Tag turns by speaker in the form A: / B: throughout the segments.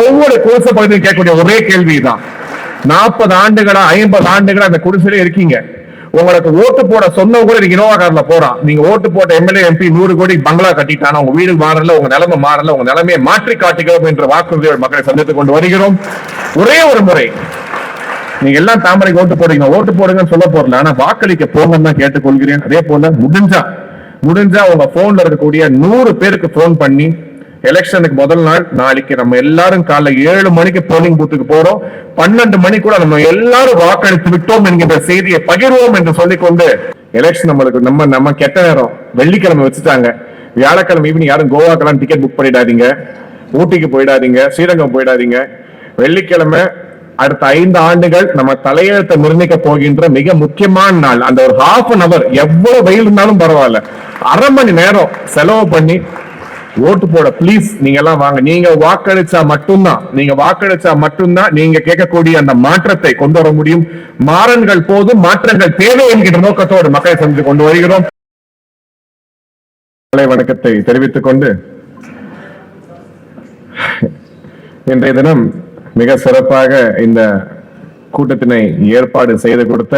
A: ஒவ்வொரு குடிசை பகுதியும் கேட்கக்கூடிய ஒரே கேள்விதான் நாற்பது ஆண்டுகளா ஐம்பது ஆண்டுகளா அந்த குடிசையில இருக்கீங்க. உங்களுக்கு ஓட்டு போட சொன்னவங்க கூட நீங்க இனோவா கார்ல போறான் நீங்க ஓட்டு போட்ட எம்எல்ஏ எம்பி நூறு கோடி பங்களா கட்டிட்டானா உங்க வீடு மாறல உங்க நிலைமை மாறல உங்க நிலைமையை மாற்றி காட்டுகிறோம் என்ற வாக்குறுதியோட மக்களை சந்தித்துக் கொண்டு வருகிறோம். ஒரே ஒரு முறை. நீங்க எல்லாம் தாமரைக்கு ஓட்டு போடுங்க ஓட்டு போடுங்கன்னு சொல்ல போறல. ஆனா வாக்களிக்க போங்கன்னு தான் கேட்டுக்கொள்கிறேன். அதே போல முடிஞ்சா முடிஞ்சா உங்க போன்ல இருக்கக்கூடிய நூறு பேருக்கு போன் பண்ணி எலெக்ஷனுக்கு முதல் நாள் நாளைக்கு நம்ம எல்லாரும் காலைல ஏழு மணிக்கு போலிங் பூத்துக்கு போறோம். பன்னெண்டு மணிக்குள்ள நம்ம எல்லாரும் வாக்களித்து விட்டோம் என்கின்ற செய்தியை பகிர்வோம் என்று சொல்லிக்கொண்டு எலெக்ஷன் நம்மளுக்கு நம்ம நம்ம கெட்ட நேரம். வெள்ளிக்கிழமை வச்சுட்டாங்க. வியாழக்கிழமை ஈவினிங் யாரும் கோவாக்கெல்லாம் டிக்கெட் புக் பண்ணிடாதீங்க. ஊட்டிக்கு போயிடாதீங்க. ஸ்ரீரங்கம் போயிடாதீங்க. வெள்ளிக்கிழமை அடுத்த ஐந்து ஆண்டுகள் நம்ம தலையெழுத்தை நிர்ணயிக்க போகின்ற மிக முக்கியமான நாள். அந்த ஒரு ஹாஃப் அன் அவர் எவ்வளவு வெயில் இருந்தாலும் பரவாயில்ல. அரை மணி நேரம் செலவு பண்ணி ஓட்டு போட ப்ளீஸ் நீங்க எல்லாம் வாங்க. நீங்க வாக்களிச்சா மட்டும்தான் நீங்க வாக்களிச்சா மட்டும்தான் நீங்க கேட்கக்கூடிய அந்த மாற்றத்தை கொண்டு வர முடியும். மாறன்கள் போதும் மாற்றங்கள் தேவை என்கிற நோக்கத்தோடு மக்களை சந்தித்து கொண்டு வருகிறோம். வணக்கத்தை தெரிவித்துக் கொண்டு இன்றைய தினம் மிக சிறப்பாக இந்த கூட்டத்தினை ஏற்பாடு செய்து கொடுத்த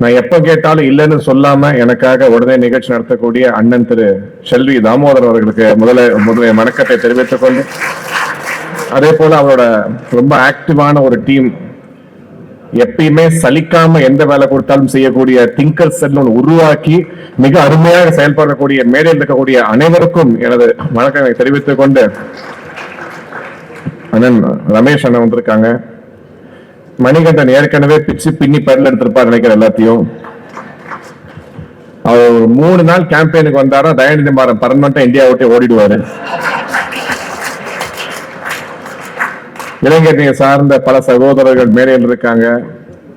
A: நான் எப்ப கேட்டாலும் இல்லைன்னு சொல்லாம எனக்காக உடனே நிகழ்ச்சி நடத்தக்கூடிய அண்ணன் திரு செல்வி தாமோதரன் அவர்களுக்கு முதல முதல்ல வணக்கத்தை தெரிவித்துக் கொண்டு அதே போல அவரோட ரொம்ப ஆக்டிவான ஒரு டீம் எப்பயுமே சலிக்காம எந்த வேலை கொடுத்தாலும் செய்யக்கூடிய திங்கர் செல் ஒன்று உருவாக்கி மிக அருமையாக செயல்படக்கூடிய மேடையில் இருக்கக்கூடிய அனைவருக்கும் எனது வணக்கங்களை தெரிவித்துக் கொண்டு அண்ணன் ரமேஷ் அண்ணன் வந்திருக்காங்க. மணிகண்டன் ஏற்கனவே பிச்சு பின்னி பரல எடுத்திருப்பார் நினைக்கிற எல்லாத்தையும். அவர் ஒரு மூணு நாள் கேம்பெயினுக்கு வந்தாரா தயாநிதி மாறன் பர்மனண்டா இந்தியா விட்டு ஓடிடுவாரு. இளைஞர்களை சார்ந்த பல சகோதரர்கள் மேடையில் இருக்காங்க.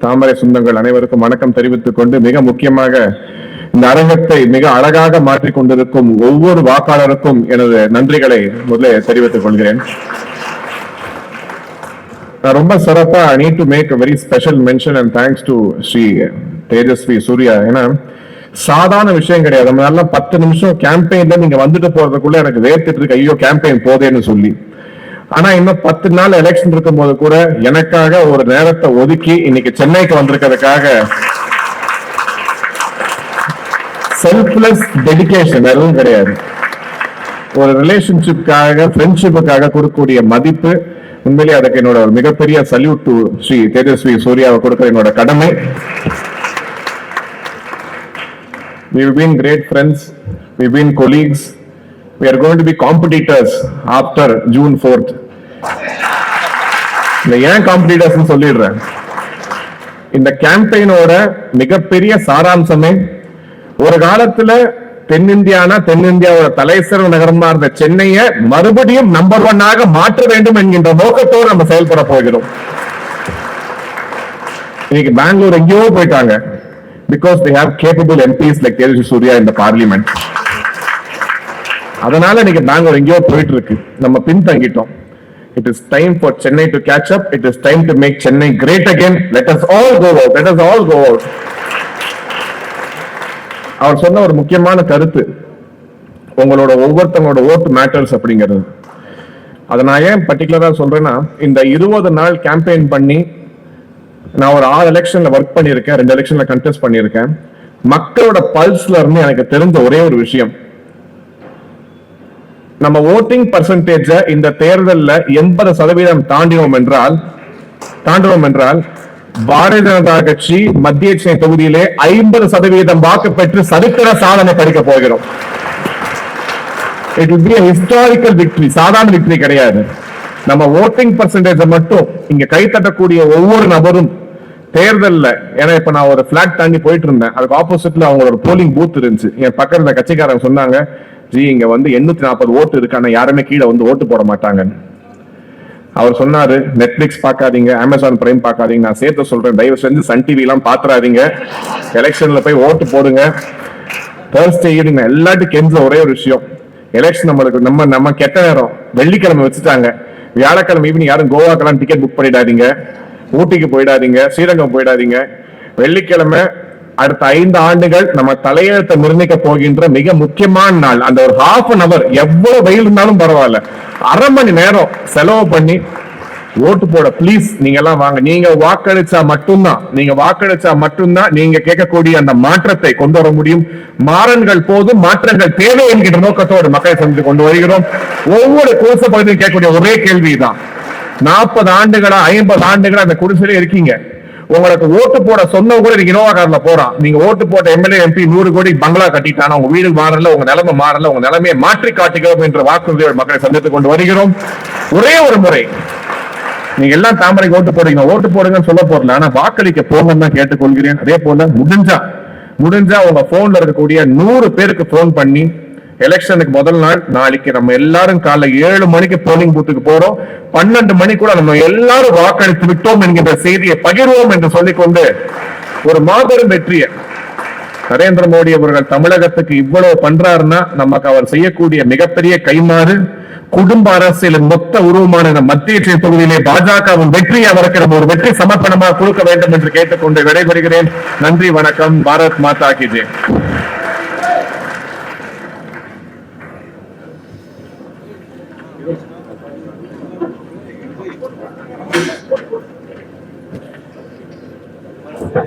A: தாமரை சொந்தங்கள் அனைவருக்கும் வணக்கம் தெரிவித்துக் கொண்டு மிக முக்கியமாக இந்த அரங்கத்தை மிக அழகாக மாற்றிக் கொண்டிருக்கும் ஒவ்வொரு வாக்காளருக்கும் எனது நன்றிகளை முதலில் தெரிவித்துக் கொள்கிறேன். ரொம்ப சிறப்பா need to make very special mention and thanks to Shri Tejasvi Surya ஏன்னா சாதாரண விஷயம் கிடையாது. நம்ம நல்லா பத்து நிமிஷம் கேம்பெயின்ல நீங்க வந்துட்டு போறதுக்குள்ள எனக்கு வேர்த்துட்டு இருக்கு ஐயோ கேம்பெயின் போதேன்னு சொல்லி. ஆனா இன்னும் பத்து நாள் எலெக்ஷன் இருக்கும் போது கூட எனக்காக ஒரு நேரத்தை ஒதுக்கி இன்னைக்கு சென்னைக்கு வந்திருக்கிறதுக்காக செல்ஃப்லெஸ் டெடிகேஷன் எதுவும் கிடையாது. ஒரு ரிலேஷன்ஷிப்காக ஃப்ரெண்ட்ஷிப்புக்காக கொடுக்கக்கூடிய மதிப்பு உண்மையிலேயே அதுக்கு என்னோட ஒரு மிகப்பெரிய சல்யூட் டு ஸ்ரீ தேஜஸ்வி சூர்யாவை கொடுக்கிற என்னோட கடமை We've been great friends. We've been colleagues. We are going to be competitors after June 4th. இந்த ஏன் காம்படிட்டர்ஸ் சொல்லிடுறேன் இந்த கேம்பெயினோட மிகப்பெரிய சாராம்சமே ஒரு காலத்துல தென்னிந்தியானா தென்னிந்தியாவோட தலைசிறந்த நகரமா இருந்த சென்னையை மறுபடியும் நம்பர் ஒன்னாக மாற்ற வேண்டும் என்கின்ற நோக்கத்தோடு நம்ம செயல்பட போகிறோம். இன்னைக்கு பெங்களூர் எங்கேயோ போயிட்டாங்க. Because they have capable MPs like KG Surya இந்த பார்லிமெண்ட் அதனால இன்னைக்கு பெங்களூர் எங்கேயோ போயிட்டு இருக்கு நம்ம பின்தங்கிட்டோம். It is time for Chennai to catch up it is time to make Chennai great again let us all go out let us all go out அவர் சொன்ன ஒரு முக்கியமான கருத்து உங்களோட ஒவ்வொருத்தவங்களோட ஓட்டு மேட்டர்ஸ் அப்படிங்கிறது. அதை நான் ஏன் பர்டிகுலரா சொல்றேன்னா இந்த இருபது நாள் கேம்பெயின் பண்ணி நான் ஒரு ஆறு எலெக்ஷன்ல ஒர்க் பண்ணியிருக்கேன் ரெண்டு எலெக்ஷன்ல கண்டெஸ்ட் பண்ணியிருக்கேன். மக்களோட பல்ஸ்ல இருந்து எனக்கு தெரிஞ்ச ஒரே ஒரு விஷயம். நம்ம ஓட்டிங் பர்சன்டேஜ இந்த தேர்தலில் எண்பது சதவீதம் தாண்டினோம் என்றால் தாண்டினோம் என்றால் பாரதிய ஜனதா கட்சி மத்திய சென்னை தொகுதியிலே ஐம்பது சதவீதம் வாக்கு பெற்று சரித்திர சாதனை படிக்க போகிறோம். இட் பி ஹிஸ்டாரிக்கல் விக்டரி சாதாரண விக்டரி கிடையாது. நம்ம ஓட்டிங் பர்சன்டேஜ் மட்டும் இங்க கை தட்டக்கூடிய ஒவ்வொரு நபரும் தேர்தல்ல ஏன்னா இப்ப நான் ஒரு பிளாட் தாண்டி போயிட்டு இருந்தேன். அதுக்கு ஆப்போசிட்ல அவங்களோட போலிங் பூத் இருந்துச்சு. என் பக்கத்துல கட்சிக்காரங்க சொன்னாங்க ஜி இங்க வந்து எண்ணூத்தி நாற்பது ஓட்டு இருக்கு. ஆனா யாருமே கீழே வந்து ஓட்டு போட மாட்டாங்கன்னு. அவர் சொன்னாரு நெட்ஃபிளிக்ஸ் பார்க்காதீங்க அமேசான் பிரைம் பார்க்காதீங்க நான் சேர்த்து சொல்றேன். தயவு செஞ்சு சன் டிவி எல்லாம் பாத்துறாதீங்க எலெக்ஷன்ல போய் ஓட்டு போடுங்க. தேர்ஸ்டே ஈவினிங் எல்லாத்தையும் கெஞ்ச ஒரே ஒரு விஷயம். எலெக்ஷன் நம்மளுக்கு நம்ம நம்ம கெட்ட நேரம். வெள்ளிக்கிழமை வச்சுட்டாங்க. வியாழக்கிழமை ஈவினிங் யாரும் கோவாக்கெல்லாம் டிக்கெட் புக் பண்ணிடாதீங்க. ஊட்டிக்கு போயிடாதீங்க. ஸ்ரீரங்கம் போயிடாதீங்க. வெள்ளிக்கிழமை அடுத்த ஐந்து ஆண்டுகள் நம்ம தலையெழுத்தை நிர்ணயிக்க போகின்ற மிக முக்கியமான நாள். அந்த ஒரு ஹாஃப் அன் அவர் எவ்வளவு வெயில் இருந்தாலும் பரவாயில்ல. அரை மணி நேரம் செலவு பண்ணி ஓட்டு போட ப்ளீஸ் நீங்க எல்லாம் வாங்க. நீங்க வாக்களிச்சா மட்டும்தான் நீங்க வாக்களிச்சா மட்டும்தான் நீங்க கேட்கக்கூடிய அந்த மாற்றத்தை கொண்டு வர முடியும். மாறன்கள் போதும் மாற்றங்கள் தேவை என்கின்ற நோக்கத்தோடு மக்களை சந்தித்து கொண்டு வருகிறோம். ஒவ்வொரு கோச பகுதியும் கேட்கக்கூடிய ஒரே கேள்விதான். நாற்பது ஆண்டுகளா ஐம்பது ஆண்டுகளா அந்த குடிசையில இருக்கீங்க. உங்களுக்கு ஓட்டு போட சொன்ன கூட நீங்க இனோவா கார்ல போறான். நீங்க ஓட்டு போட்ட எம்எல்ஏ எம்பி நூறு கோடி பங்களா கட்டிட்டான உங்க வீடு மாறல உங்க நிலைமை மாறல உங்க நிலைமையை மாற்றி காட்டுகிறோம் என்ற வாக்குறுதியோட மக்களை சந்தித்துக் கொண்டு வருகிறோம். ஒரே ஒரு முறை நீங்க எல்லாம் தாமரைக்கு ஓட்டு போடுங்க. ஓட்டு போடுங்கன்னு சொல்ல போறல ஆனா வாக்களிக்க போங்கன்னு தான் கேட்டுக்கொள்கிறேன். அதே போல முடிஞ்சா முடிஞ்சா உங்க போன்ல இருக்கக்கூடிய நூறு பேருக்கு போன் பண்ணி எலெக்ஷனுக்கு முதல் நாள் நாளைக்கு நம்ம எல்லாரும் காலைல ஏழு மணிக்கு போலிங் பூத்துக்கு போறோம். பன்னெண்டு மணி கூட நம்ம எல்லாரும் வாக்களித்து விட்டோம் என்கின்ற செய்தியை பகிர்வோம் என்று சொல்லிக்கொண்டு ஒரு மாபெரும் வெற்றியை நரேந்திர மோடி அவர்கள் தமிழகத்துக்கு இவ்வளவு பண்றாருன்னா நமக்கு அவர் செய்யக்கூடிய மிகப்பெரிய கைமாறு குடும்ப அரசியலின் மொத்த உருவமான மத்திய தொகுதியிலே பாஜகவின் வெற்றி அவருக்கு நம்ம ஒரு வெற்றி சமர்ப்பணமாக கொடுக்க வேண்டும் என்று கேட்டுக்கொண்டு விடைபெறுகிறேன். நன்றி வணக்கம். பாரத் மாதா கி